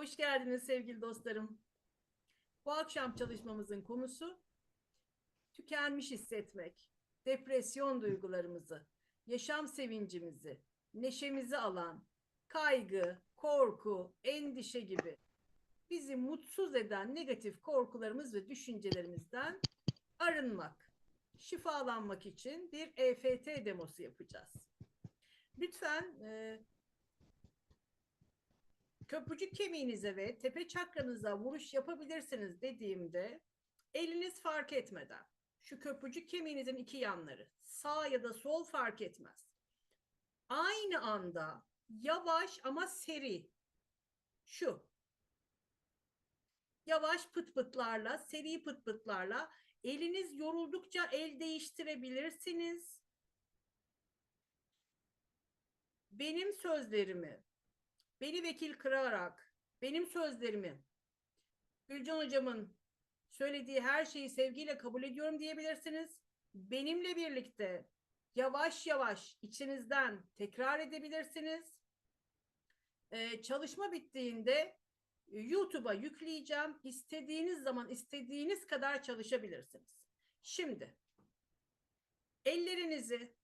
Hoş geldiniz sevgili dostlarım. Bu akşam çalışmamızın konusu tükenmiş hissetmek, depresyon duygularımızı, yaşam sevincimizi, neşemizi alan, kaygı, korku, endişe gibi bizi mutsuz eden negatif korkularımız ve düşüncelerimizden arınmak, şifalanmak için bir EFT demosu yapacağız. Lütfen e, köprücük kemiğinize ve tepe çakranıza vuruş yapabilirsiniz dediğimde eliniz fark etmeden şu köprücük kemiğinizin iki yanları sağ ya da sol fark etmez. Aynı anda yavaş ama seri şu yavaş pıt pıtlarla seri pıt pıtlarla eliniz yoruldukça el değiştirebilirsiniz. Benim sözlerimi beni vekil kırarak benim sözlerimi Gülcan hocamın söylediği her şeyi sevgiyle kabul ediyorum diyebilirsiniz. Benimle birlikte yavaş yavaş içinizden tekrar edebilirsiniz. Ee, çalışma bittiğinde e, YouTube'a yükleyeceğim. İstediğiniz zaman istediğiniz kadar çalışabilirsiniz. Şimdi ellerinizi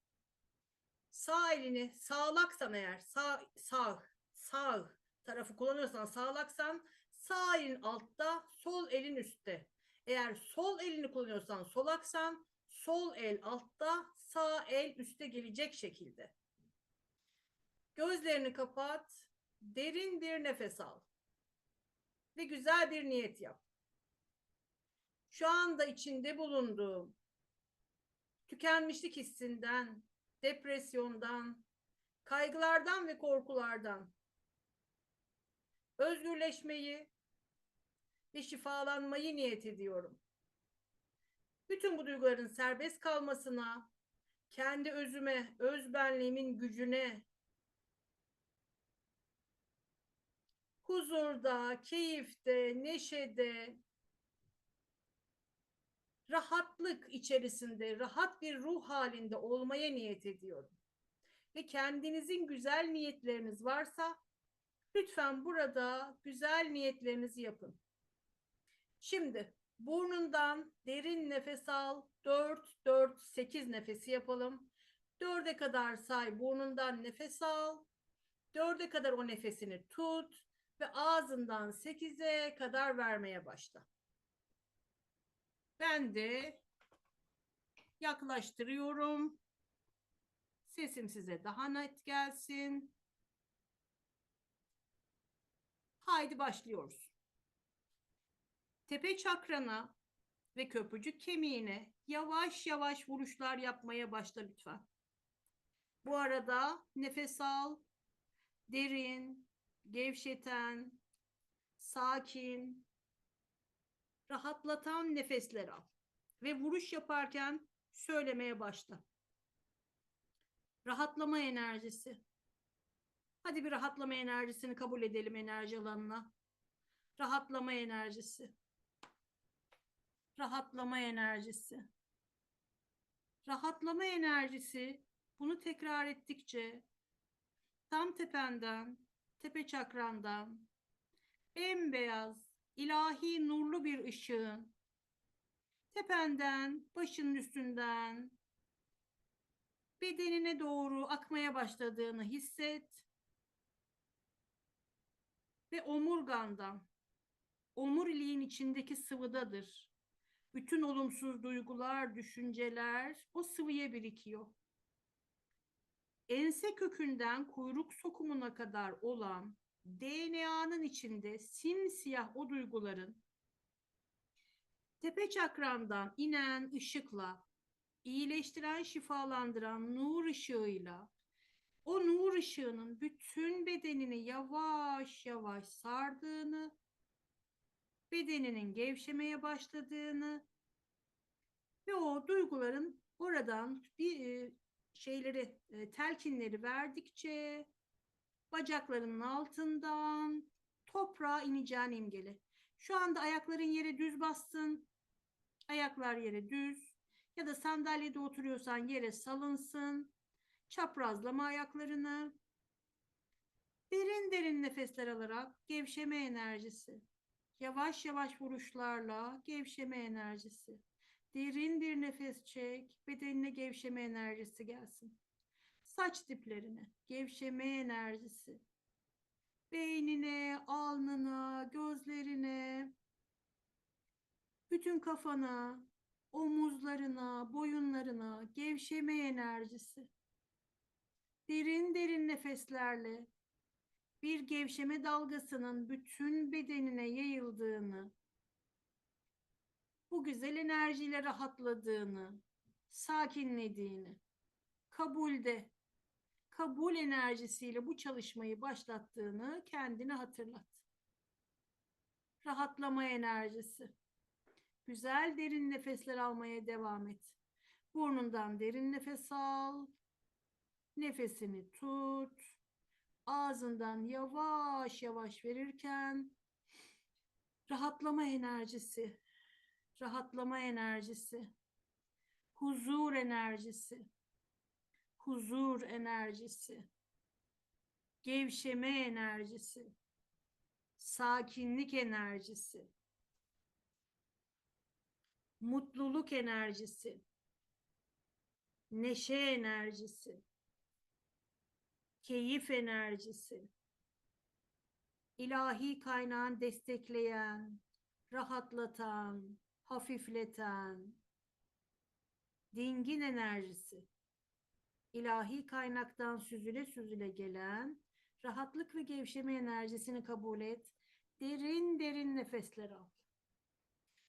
sağ elini sağlaksan eğer sağ sağ sağ tarafı kullanıyorsan sağlaksan sağ elin altta sol elin üstte. Eğer sol elini kullanıyorsan solaksan sol el altta sağ el üstte gelecek şekilde. Gözlerini kapat. Derin bir nefes al. Ve güzel bir niyet yap. Şu anda içinde bulunduğum tükenmişlik hissinden, depresyondan, kaygılardan ve korkulardan özgürleşmeyi ve şifalanmayı niyet ediyorum. Bütün bu duyguların serbest kalmasına, kendi özüme, öz benliğimin gücüne, huzurda, keyifte, neşede, rahatlık içerisinde, rahat bir ruh halinde olmaya niyet ediyorum. Ve kendinizin güzel niyetleriniz varsa lütfen burada güzel niyetlerinizi yapın. Şimdi burnundan derin nefes al. 4 4 8 nefesi yapalım. 4'e kadar say burnundan nefes al. 4'e kadar o nefesini tut ve ağzından 8'e kadar vermeye başla. Ben de yaklaştırıyorum. Sesim size daha net gelsin. Haydi başlıyoruz. Tepe çakrana ve köprücük kemiğine yavaş yavaş vuruşlar yapmaya başla lütfen. Bu arada nefes al, derin, gevşeten, sakin, rahatlatan nefesler al. Ve vuruş yaparken söylemeye başla. Rahatlama enerjisi. Hadi bir rahatlama enerjisini kabul edelim enerji alanına. Rahatlama enerjisi. Rahatlama enerjisi. Rahatlama enerjisi bunu tekrar ettikçe tam tependen, tepe çakrandan bembeyaz, ilahi nurlu bir ışığın tependen, başının üstünden bedenine doğru akmaya başladığını hisset ve omurgandan, omuriliğin içindeki sıvıdadır. Bütün olumsuz duygular, düşünceler o sıvıya birikiyor. Ense kökünden kuyruk sokumuna kadar olan DNA'nın içinde simsiyah o duyguların tepe çakrandan inen ışıkla, iyileştiren, şifalandıran nur ışığıyla o nur ışığının bütün bedenini yavaş yavaş sardığını, bedeninin gevşemeye başladığını ve o duyguların oradan bir e, şeyleri, e, telkinleri verdikçe bacaklarının altından toprağa ineceğin imgeli. Şu anda ayakların yere düz bassın. Ayaklar yere düz. Ya da sandalyede oturuyorsan yere salınsın. Çaprazlama ayaklarını. Derin Derin nefesler alarak gevşeme enerjisi. Yavaş yavaş vuruşlarla gevşeme enerjisi. Derin bir nefes çek. Bedenine gevşeme enerjisi gelsin. Saç diplerine gevşeme enerjisi. Beynine, alnına, gözlerine, bütün kafana, omuzlarına, boyunlarına gevşeme enerjisi. Derin derin nefeslerle bir gevşeme dalgasının bütün bedenine yayıldığını, bu güzel enerjiyle rahatladığını, sakinlediğini, kabulde, kabul enerjisiyle bu çalışmayı başlattığını kendine hatırlat. Rahatlama enerjisi. Güzel derin nefesler almaya devam et. Burnundan derin nefes al. Nefesini tut. Ağzından yavaş yavaş verirken rahatlama enerjisi, rahatlama enerjisi, huzur enerjisi, huzur enerjisi, gevşeme enerjisi, sakinlik enerjisi, mutluluk enerjisi, neşe enerjisi, keyif enerjisi, ilahi kaynağın destekleyen, rahatlatan, hafifleten, dingin enerjisi, ilahi kaynaktan süzüle süzüle gelen rahatlık ve gevşeme enerjisini kabul et. Derin derin nefesler al.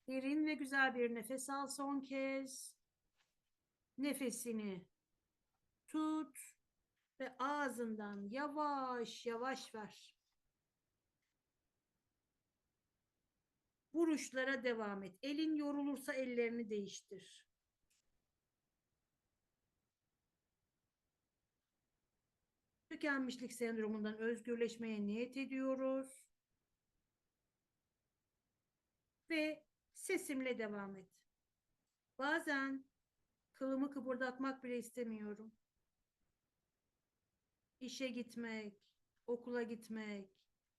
Derin ve güzel bir nefes al son kez. Nefesini tut ve ağzından yavaş yavaş ver. Vuruşlara devam et. Elin yorulursa ellerini değiştir. Tükenmişlik sendromundan özgürleşmeye niyet ediyoruz. Ve sesimle devam et. Bazen kılımı kıpırdatmak bile istemiyorum. İşe gitmek, okula gitmek,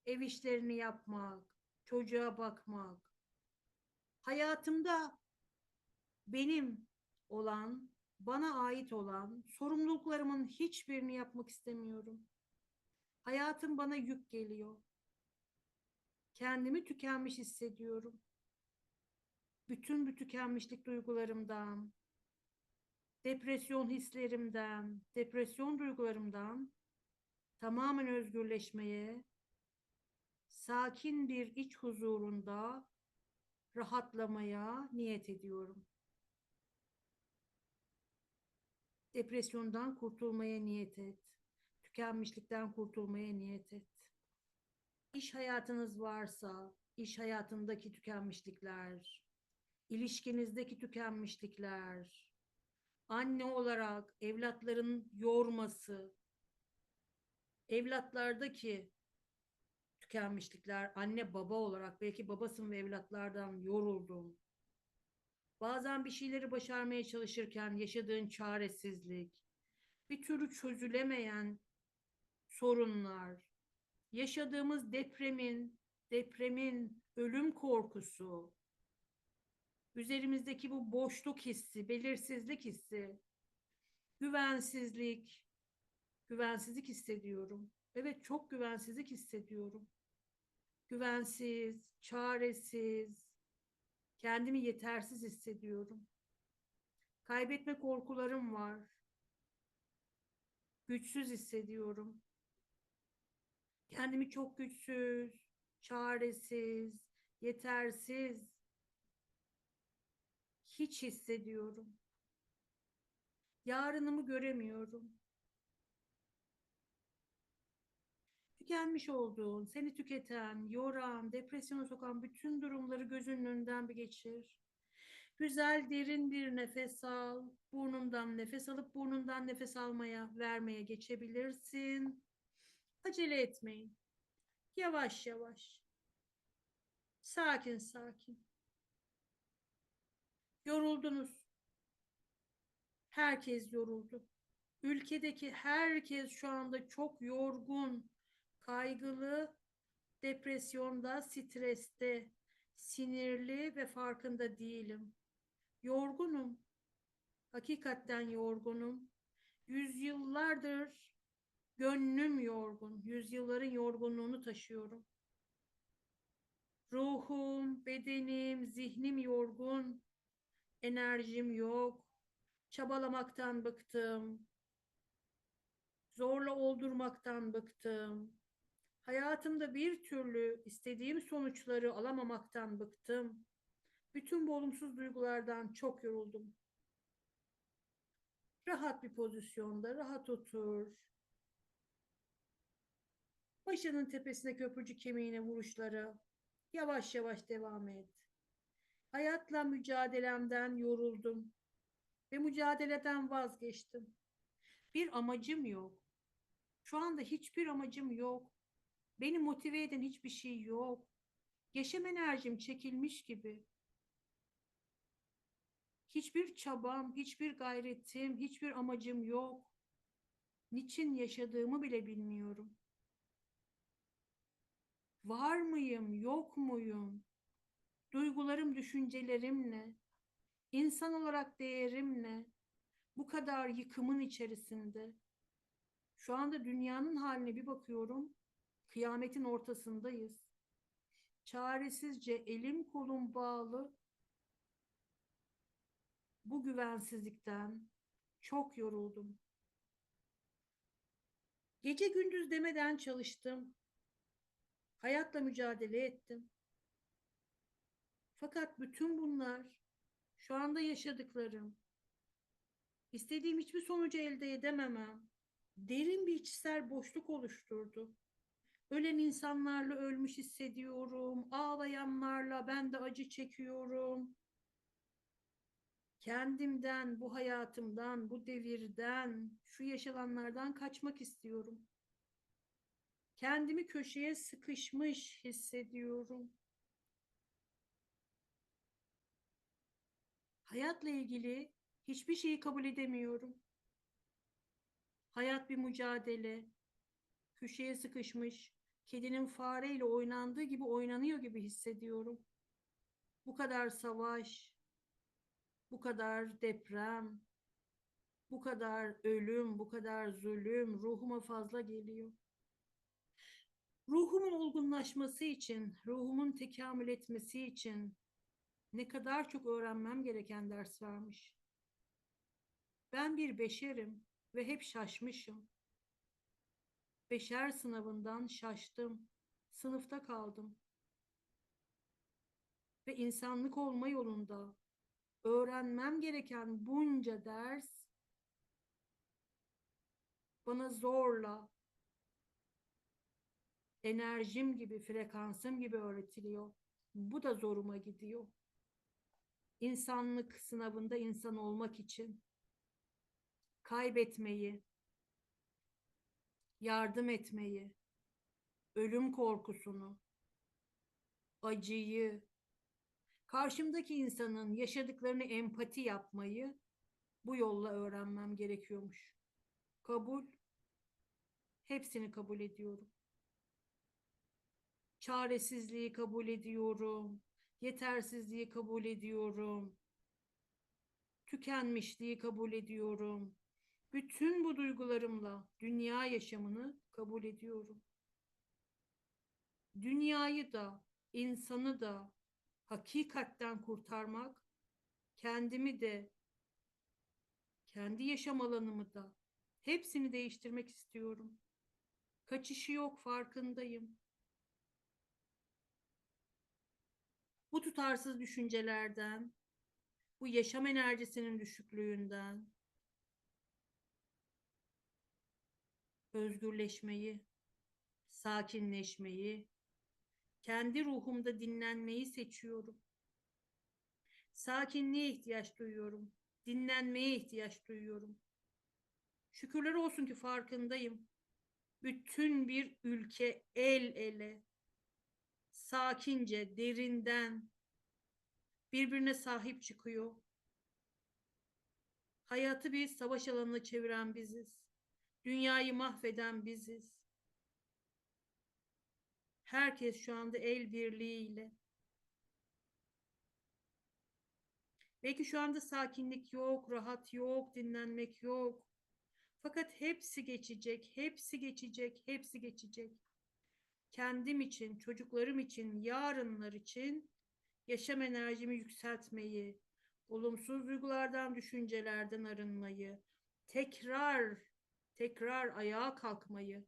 ev işlerini yapmak, çocuğa bakmak. Hayatımda benim olan, bana ait olan sorumluluklarımın hiçbirini yapmak istemiyorum. Hayatım bana yük geliyor. Kendimi tükenmiş hissediyorum. Bütün bu tükenmişlik duygularımdan, depresyon hislerimden, depresyon duygularımdan tamamen özgürleşmeye, sakin bir iç huzurunda rahatlamaya niyet ediyorum. Depresyondan kurtulmaya niyet et. Tükenmişlikten kurtulmaya niyet et. İş hayatınız varsa, iş hayatındaki tükenmişlikler, ilişkinizdeki tükenmişlikler, anne olarak evlatların yorması, evlatlardaki tükenmişlikler, anne baba olarak belki babasın ve evlatlardan yoruldum. Bazen bir şeyleri başarmaya çalışırken yaşadığın çaresizlik, bir türlü çözülemeyen sorunlar, yaşadığımız depremin, depremin ölüm korkusu, üzerimizdeki bu boşluk hissi, belirsizlik hissi, güvensizlik, güvensizlik hissediyorum. Evet çok güvensizlik hissediyorum. Güvensiz, çaresiz, kendimi yetersiz hissediyorum. Kaybetme korkularım var. Güçsüz hissediyorum. Kendimi çok güçsüz, çaresiz, yetersiz hiç hissediyorum. Yarınımı göremiyorum. Tükenmiş olduğun, seni tüketen, yoran, depresyona sokan bütün durumları gözünün önünden bir geçir. Güzel derin bir nefes al. Burnundan nefes alıp burnundan nefes almaya, vermeye geçebilirsin. Acele etmeyin. Yavaş yavaş. Sakin sakin. Yoruldunuz. Herkes yoruldu. Ülkedeki herkes şu anda çok yorgun, kaygılı, depresyonda, streste, sinirli ve farkında değilim. Yorgunum. Hakikaten yorgunum. Yüzyıllardır gönlüm yorgun. Yüzyılların yorgunluğunu taşıyorum. Ruhum, bedenim, zihnim yorgun. Enerjim yok. Çabalamaktan bıktım. Zorla oldurmaktan bıktım. Hayatımda bir türlü istediğim sonuçları alamamaktan bıktım. Bütün bu olumsuz duygulardan çok yoruldum. Rahat bir pozisyonda, rahat otur. Başının tepesine köprücük kemiğine vuruşları. Yavaş yavaş devam et. Hayatla mücadelemden yoruldum ve mücadeleden vazgeçtim. Bir amacım yok. Şu anda hiçbir amacım yok. Beni motive eden hiçbir şey yok. Yaşam enerjim çekilmiş gibi. Hiçbir çabam, hiçbir gayretim, hiçbir amacım yok. Niçin yaşadığımı bile bilmiyorum. Var mıyım, yok muyum? Duygularım, düşüncelerim ne? İnsan olarak değerim ne? Bu kadar yıkımın içerisinde. Şu anda dünyanın haline bir bakıyorum. Kıyametin ortasındayız. Çaresizce elim kolum bağlı. Bu güvensizlikten çok yoruldum. Gece gündüz demeden çalıştım. Hayatla mücadele ettim. Fakat bütün bunlar şu anda yaşadıklarım. İstediğim hiçbir sonucu elde edememem. Derin bir içsel boşluk oluşturdu. Ölen insanlarla ölmüş hissediyorum. Ağlayanlarla ben de acı çekiyorum. Kendimden, bu hayatımdan, bu devirden, şu yaşananlardan kaçmak istiyorum. Kendimi köşeye sıkışmış hissediyorum. Hayatla ilgili hiçbir şeyi kabul edemiyorum. Hayat bir mücadele. Köşeye sıkışmış, kedinin fareyle oynandığı gibi oynanıyor gibi hissediyorum. Bu kadar savaş, bu kadar deprem, bu kadar ölüm, bu kadar zulüm ruhuma fazla geliyor. Ruhumun olgunlaşması için, ruhumun tekamül etmesi için ne kadar çok öğrenmem gereken ders varmış. Ben bir beşerim ve hep şaşmışım. Beşer sınavından şaştım. Sınıfta kaldım. Ve insanlık olma yolunda öğrenmem gereken bunca ders bana zorla enerjim gibi, frekansım gibi öğretiliyor. Bu da zoruma gidiyor. İnsanlık sınavında insan olmak için kaybetmeyi, yardım etmeyi, ölüm korkusunu, acıyı, karşımdaki insanın yaşadıklarını empati yapmayı bu yolla öğrenmem gerekiyormuş. Kabul, hepsini kabul ediyorum. Çaresizliği kabul ediyorum, yetersizliği kabul ediyorum, tükenmişliği kabul ediyorum. Bütün bu duygularımla dünya yaşamını kabul ediyorum. Dünyayı da, insanı da hakikatten kurtarmak, kendimi de, kendi yaşam alanımı da, hepsini değiştirmek istiyorum. Kaçışı yok, farkındayım. Bu tutarsız düşüncelerden, bu yaşam enerjisinin düşüklüğünden, özgürleşmeyi, sakinleşmeyi, kendi ruhumda dinlenmeyi seçiyorum. Sakinliğe ihtiyaç duyuyorum. Dinlenmeye ihtiyaç duyuyorum. Şükürler olsun ki farkındayım. Bütün bir ülke el ele, sakince, derinden birbirine sahip çıkıyor. Hayatı bir savaş alanına çeviren biziz. Dünyayı mahveden biziz. Herkes şu anda el birliğiyle. Belki şu anda sakinlik yok, rahat yok, dinlenmek yok. Fakat hepsi geçecek, hepsi geçecek, hepsi geçecek. Kendim için, çocuklarım için, yarınlar için yaşam enerjimi yükseltmeyi, olumsuz duygulardan, düşüncelerden arınmayı, tekrar, tekrar ayağa kalkmayı.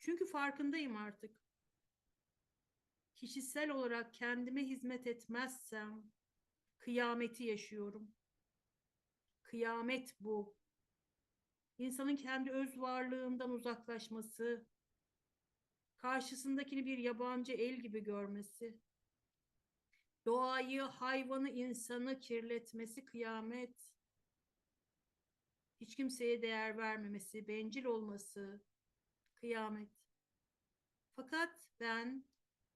Çünkü farkındayım artık. Kişisel olarak kendime hizmet etmezsem kıyameti yaşıyorum. Kıyamet bu. İnsanın kendi öz varlığından uzaklaşması, karşısındakini bir yabancı el gibi görmesi, doğayı, hayvanı, insanı kirletmesi kıyamet. Hiç kimseye değer vermemesi, bencil olması kıyamet. Fakat ben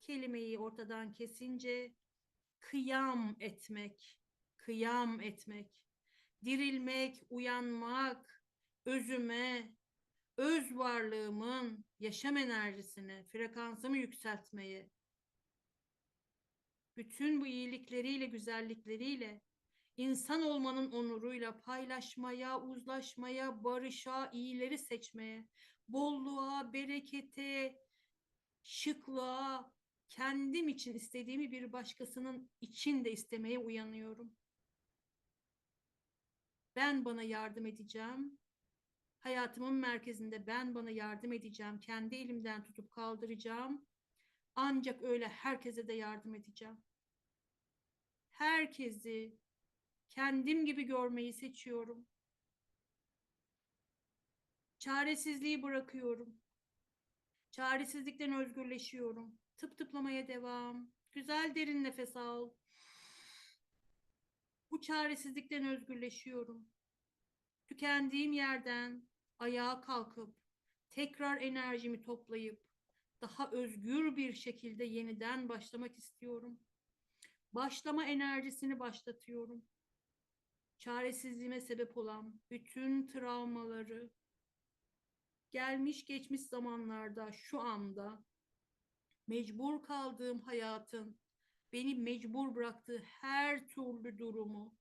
kelimeyi ortadan kesince kıyam etmek, kıyam etmek, dirilmek, uyanmak, özüme, öz varlığımın yaşam enerjisini, frekansımı yükseltmeyi, bütün bu iyilikleriyle, güzellikleriyle, insan olmanın onuruyla paylaşmaya, uzlaşmaya, barışa, iyileri seçmeye, bolluğa, berekete, şıklığa, kendim için istediğimi bir başkasının için de istemeye uyanıyorum. Ben bana yardım edeceğim. Hayatımın merkezinde ben bana yardım edeceğim. Kendi elimden tutup kaldıracağım. Ancak öyle herkese de yardım edeceğim. Herkesi kendim gibi görmeyi seçiyorum. Çaresizliği bırakıyorum. Çaresizlikten özgürleşiyorum. Tıp tıplamaya devam. Güzel derin nefes al. Bu çaresizlikten özgürleşiyorum. Tükendiğim yerden ayağa kalkıp tekrar enerjimi toplayıp daha özgür bir şekilde yeniden başlamak istiyorum. Başlama enerjisini başlatıyorum. Çaresizliğime sebep olan bütün travmaları gelmiş geçmiş zamanlarda şu anda mecbur kaldığım hayatın beni mecbur bıraktığı her türlü durumu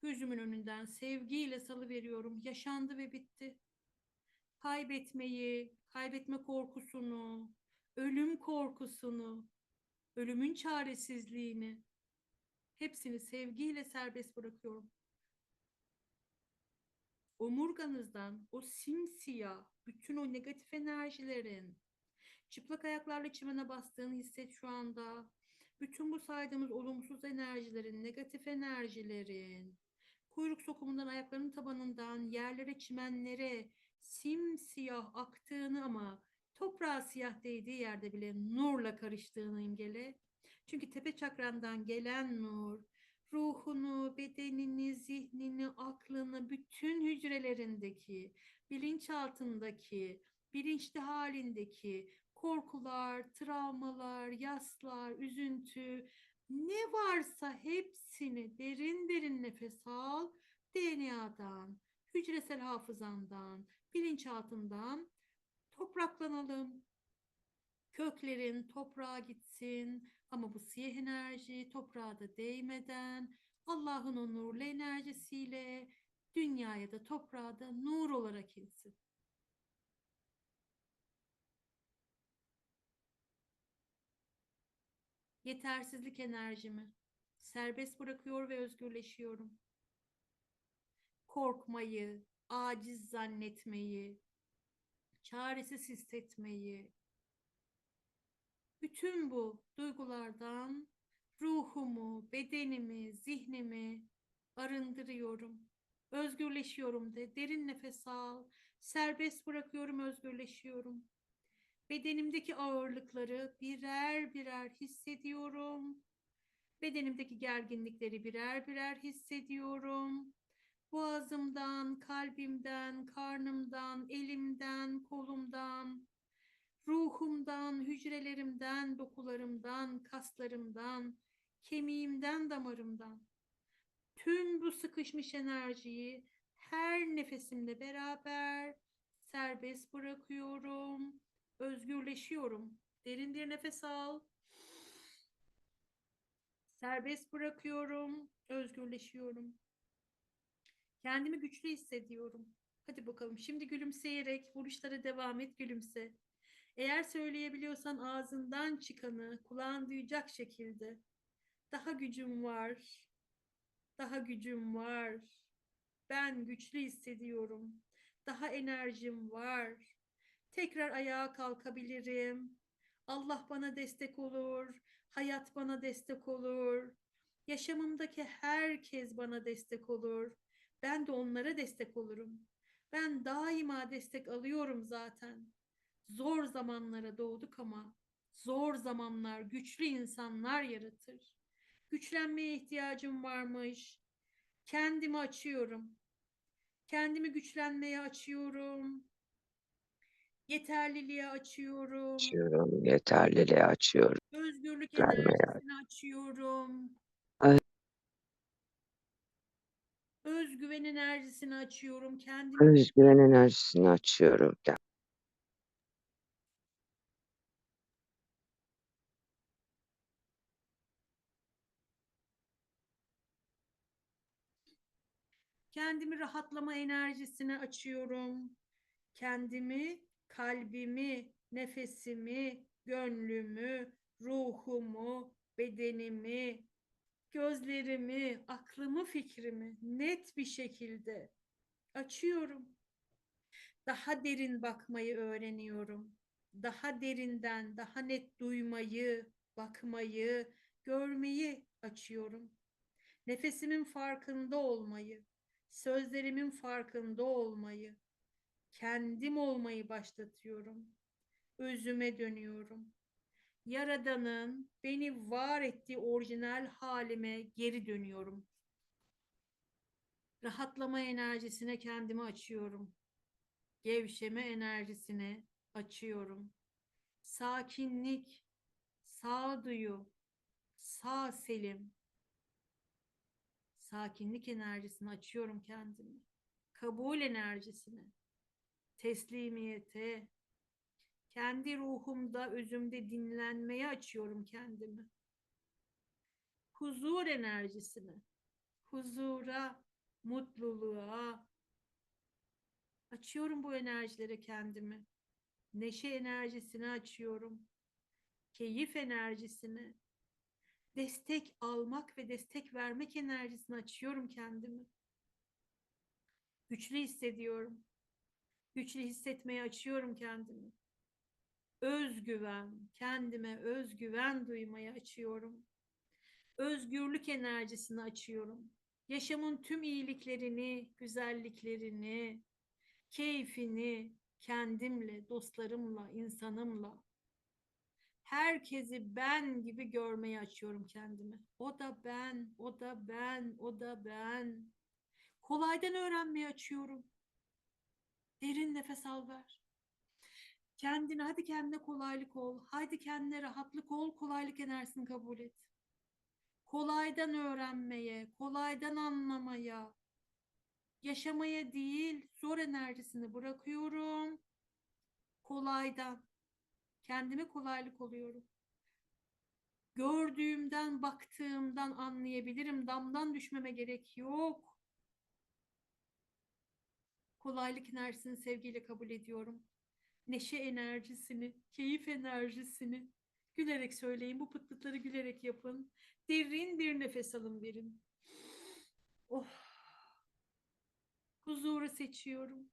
gözümün önünden sevgiyle salı veriyorum. Yaşandı ve bitti. Kaybetmeyi, kaybetme korkusunu, ölüm korkusunu, ölümün çaresizliğini hepsini sevgiyle serbest bırakıyorum. Omurganızdan o simsiyah bütün o negatif enerjilerin çıplak ayaklarla çimene bastığını hisset şu anda. Bütün bu saydığımız olumsuz enerjilerin, negatif enerjilerin, kuyruk sokumundan, ayaklarının tabanından, yerlere, çimenlere simsiyah aktığını ama toprağa siyah değdiği yerde bile nurla karıştığını imgele. Çünkü tepe çakrandan gelen nur, ruhunu, bedenini, zihnini, aklını, bütün hücrelerindeki, bilinçaltındaki, bilinçli halindeki korkular, travmalar, yaslar, üzüntü, ne varsa hepsini derin derin nefes al. DNA'dan, hücresel hafızandan, bilinçaltından topraklanalım. Köklerin toprağa gitsin ama bu siyah enerji toprağa da değmeden Allah'ın o nurlu enerjisiyle dünyaya da toprağa da nur olarak insin. yetersizlik enerjimi serbest bırakıyor ve özgürleşiyorum. Korkmayı, aciz zannetmeyi, çaresiz hissetmeyi, bütün bu duygulardan ruhumu, bedenimi, zihnimi arındırıyorum. Özgürleşiyorum de. Derin nefes al. Serbest bırakıyorum, özgürleşiyorum. Bedenimdeki ağırlıkları birer birer hissediyorum. Bedenimdeki gerginlikleri birer birer hissediyorum. Boğazımdan, kalbimden, karnımdan, elimden, kolumdan, ruhumdan, hücrelerimden, dokularımdan, kaslarımdan, kemiğimden, damarımdan. Tüm bu sıkışmış enerjiyi her nefesimle beraber serbest bırakıyorum özgürleşiyorum Derin bir nefes al. Serbest bırakıyorum. Özgürleşiyorum. Kendimi güçlü hissediyorum. Hadi bakalım. Şimdi gülümseyerek vuruşlara devam et. Gülümse. Eğer söyleyebiliyorsan ağzından çıkanı kulağın duyacak şekilde. Daha gücüm var. Daha gücüm var. Ben güçlü hissediyorum. Daha enerjim var. Tekrar ayağa kalkabilirim. Allah bana destek olur. Hayat bana destek olur. Yaşamımdaki herkes bana destek olur. Ben de onlara destek olurum. Ben daima destek alıyorum zaten. Zor zamanlara doğduk ama zor zamanlar güçlü insanlar yaratır. Güçlenmeye ihtiyacım varmış. Kendimi açıyorum. Kendimi güçlenmeye açıyorum. Yeterliliğe açıyorum. Açıyorum, yeterliliği açıyorum. Özgürlük enerjisini açıyorum. Ay- Özgüven enerjisini açıyorum. Kendimi Özgüven enerjisini açıyorum. Kendimi rahatlama enerjisine açıyorum. Kendimi, kalbimi, nefesimi, gönlümü, ruhumu, bedenimi, gözlerimi, aklımı, fikrimi net bir şekilde açıyorum. Daha derin bakmayı öğreniyorum. Daha derinden, daha net duymayı, bakmayı, görmeyi açıyorum. Nefesimin farkında olmayı, sözlerimin farkında olmayı, kendim olmayı başlatıyorum. Özüme dönüyorum. Yaradan'ın beni var ettiği orijinal halime geri dönüyorum. Rahatlama enerjisine kendimi açıyorum. Gevşeme enerjisine açıyorum. Sakinlik, sağduyu, sağ selim, sakinlik enerjisini açıyorum kendimi. Kabul enerjisini, teslimiyete, kendi ruhumda, özümde dinlenmeye açıyorum kendimi. Huzur enerjisini, huzura, mutluluğa açıyorum bu enerjilere kendimi. Neşe enerjisini açıyorum. Keyif enerjisini, destek almak ve destek vermek enerjisini açıyorum kendimi. Güçlü hissediyorum. Güçlü hissetmeye açıyorum kendimi. Özgüven, kendime özgüven duymaya açıyorum. Özgürlük enerjisini açıyorum. Yaşamın tüm iyiliklerini, güzelliklerini, keyfini kendimle, dostlarımla, insanımla herkesi ben gibi görmeye açıyorum kendimi. O da ben, o da ben, o da ben. Kolaydan öğrenmeye açıyorum. Derin nefes al ver. Kendine, hadi kendine kolaylık ol. Hadi kendine rahatlık ol. Kolaylık enerjisini kabul et. Kolaydan öğrenmeye, kolaydan anlamaya, yaşamaya değil, zor enerjisini bırakıyorum. Kolaydan. Kendime kolaylık oluyorum. Gördüğümden, baktığımdan anlayabilirim. Damdan düşmeme gerek yok. Kolaylık enerjisini sevgiyle kabul ediyorum. Neşe enerjisini, keyif enerjisini gülerek söyleyin. Bu pıt pıtları gülerek yapın. Derin bir nefes alın verin. Oh. Huzuru seçiyorum.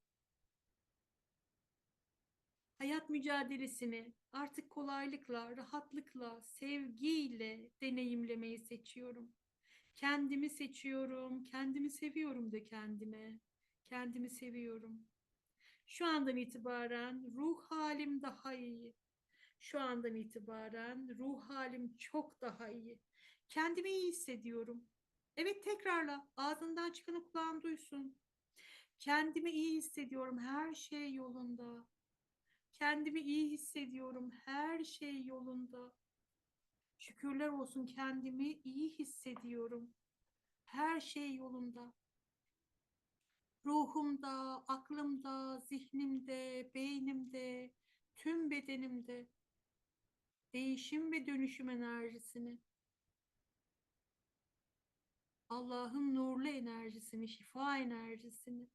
Hayat mücadelesini artık kolaylıkla, rahatlıkla, sevgiyle deneyimlemeyi seçiyorum. Kendimi seçiyorum, kendimi seviyorum da kendime. Kendimi seviyorum. Şu andan itibaren ruh halim daha iyi. Şu andan itibaren ruh halim çok daha iyi. Kendimi iyi hissediyorum. Evet tekrarla ağzından çıkanı kulağın duysun. Kendimi iyi hissediyorum. Her şey yolunda. Kendimi iyi hissediyorum. Her şey yolunda. Şükürler olsun kendimi iyi hissediyorum. Her şey yolunda. Ruhumda, aklımda, zihnimde, beynimde, tüm bedenimde değişim ve dönüşüm enerjisini, Allah'ın nurlu enerjisini, şifa enerjisini,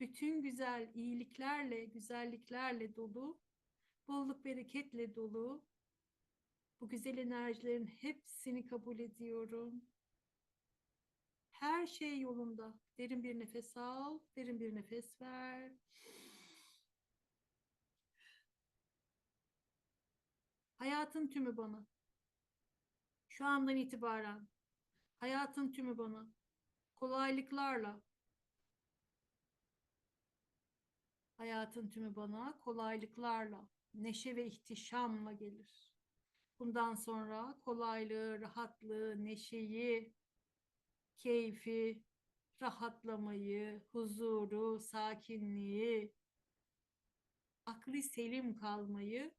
bütün güzel iyiliklerle, güzelliklerle dolu, bolluk bereketle dolu bu güzel enerjilerin hepsini kabul ediyorum. Her şey yolunda. Derin bir nefes al, derin bir nefes ver. Hayatın tümü bana. Şu andan itibaren hayatın tümü bana kolaylıklarla hayatın tümü bana kolaylıklarla, neşe ve ihtişamla gelir. Bundan sonra kolaylığı, rahatlığı, neşeyi, keyfi, rahatlamayı, huzuru, sakinliği, aklı selim kalmayı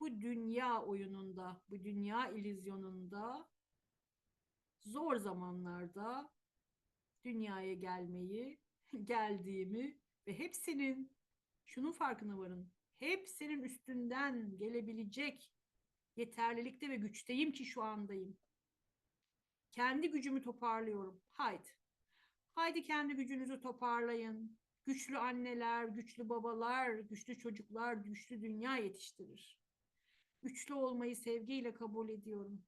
bu dünya oyununda, bu dünya illüzyonunda zor zamanlarda dünyaya gelmeyi, geldiğimi ve hepsinin şunun farkına varın. Hepsinin üstünden gelebilecek yeterlilikte ve güçteyim ki şu andayım. Kendi gücümü toparlıyorum. Haydi. Haydi kendi gücünüzü toparlayın. Güçlü anneler, güçlü babalar, güçlü çocuklar, güçlü dünya yetiştirir. Güçlü olmayı sevgiyle kabul ediyorum.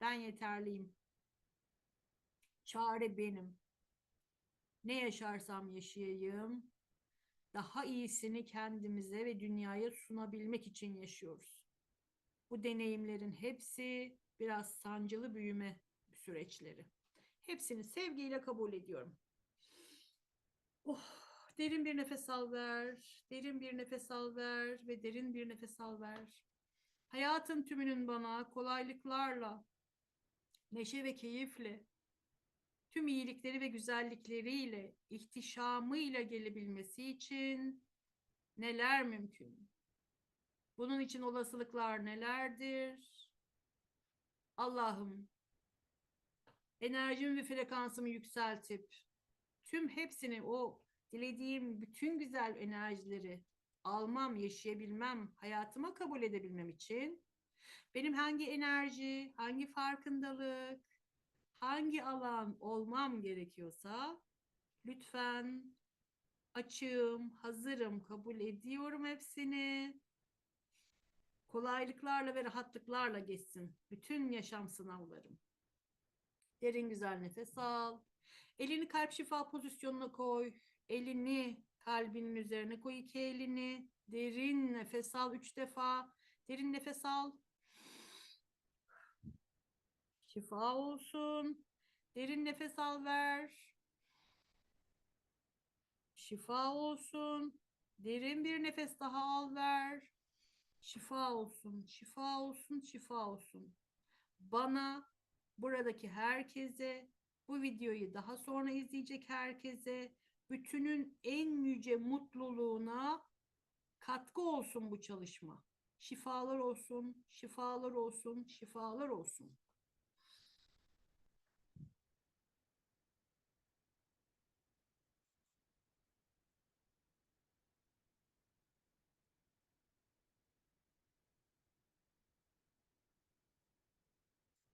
Ben yeterliyim. Çare benim. Ne yaşarsam yaşayayım, daha iyisini kendimize ve dünyaya sunabilmek için yaşıyoruz. Bu deneyimlerin hepsi biraz sancılı büyüme süreçleri. Hepsini sevgiyle kabul ediyorum. Oh, derin bir nefes al ver, derin bir nefes al ver ve derin bir nefes al ver. Hayatın tümünün bana kolaylıklarla, neşe ve keyifle, tüm iyilikleri ve güzellikleriyle, ihtişamıyla gelebilmesi için neler mümkün? Bunun için olasılıklar nelerdir? Allah'ım enerjimi ve frekansımı yükseltip tüm hepsini o dilediğim bütün güzel enerjileri almam, yaşayabilmem, hayatıma kabul edebilmem için benim hangi enerji, hangi farkındalık, hangi alan olmam gerekiyorsa lütfen açığım, hazırım, kabul ediyorum hepsini. Kolaylıklarla ve rahatlıklarla geçsin bütün yaşam sınavlarım. Derin güzel nefes al. Elini kalp şifa pozisyonuna koy. Elini kalbinin üzerine koy iki elini. Derin nefes al üç defa. Derin nefes al. Şifa olsun. Derin nefes al ver. Şifa olsun. Derin bir nefes daha al ver. Şifa olsun, şifa olsun, şifa olsun. Bana, buradaki herkese, bu videoyu daha sonra izleyecek herkese, bütünün en yüce mutluluğuna katkı olsun bu çalışma. Şifalar olsun, şifalar olsun, şifalar olsun.